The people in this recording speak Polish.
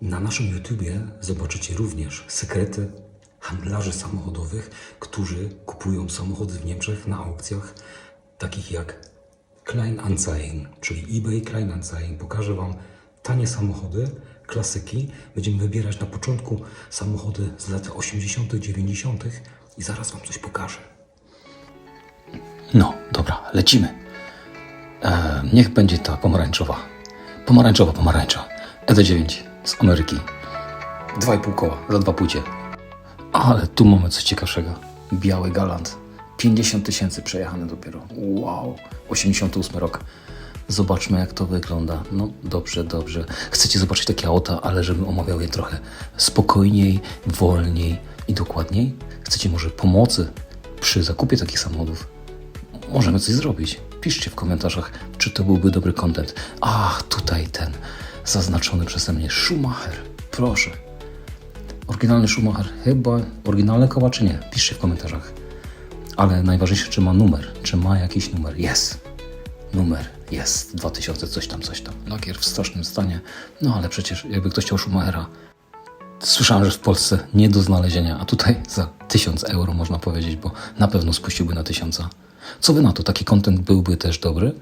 Na naszym YouTubie zobaczycie również sekrety handlarzy samochodowych, którzy kupują samochody w Niemczech na aukcjach, takich jak Kleinanzeigen, czyli eBay Kleinanzeigen. Pokażę Wam tanie samochody, klasyki. Będziemy wybierać na początku samochody z lat 80., 90. i zaraz Wam coś pokażę. No, dobra, lecimy. E, niech będzie ta pomarańczowa. Pomarańczowa, pomarańcza. ED9 z Ameryki. 2,5 koła za dwa płcie. Ale tu mamy coś ciekawszego. Biały galant. 50 tysięcy przejechane dopiero. Wow. 88 rok. Zobaczmy, jak to wygląda. No dobrze, dobrze. Chcecie zobaczyć takie auta, ale żebym omawiał je trochę spokojniej, wolniej i dokładniej? Chcecie może pomocy przy zakupie takich samochodów? Możemy coś zrobić. Piszcie w komentarzach, czy to byłby dobry content. Ach, tutaj ten zaznaczony przeze mnie Schumacher. Proszę. Oryginalny Schumacher. Chyba oryginalne koła, czy nie? Piszcie w komentarzach. Ale najważniejsze, czy ma numer. Czy ma jakiś numer? Jest. Numer jest. 2000 coś tam, coś tam. Lakier w strasznym stanie. No ale przecież jakby ktoś chciał Schumachera, Słyszałem, że w Polsce nie do znalezienia, a tutaj za 1000 euro można powiedzieć, bo na pewno spuściłby na 1000. Co wy na to? Taki content byłby też dobry?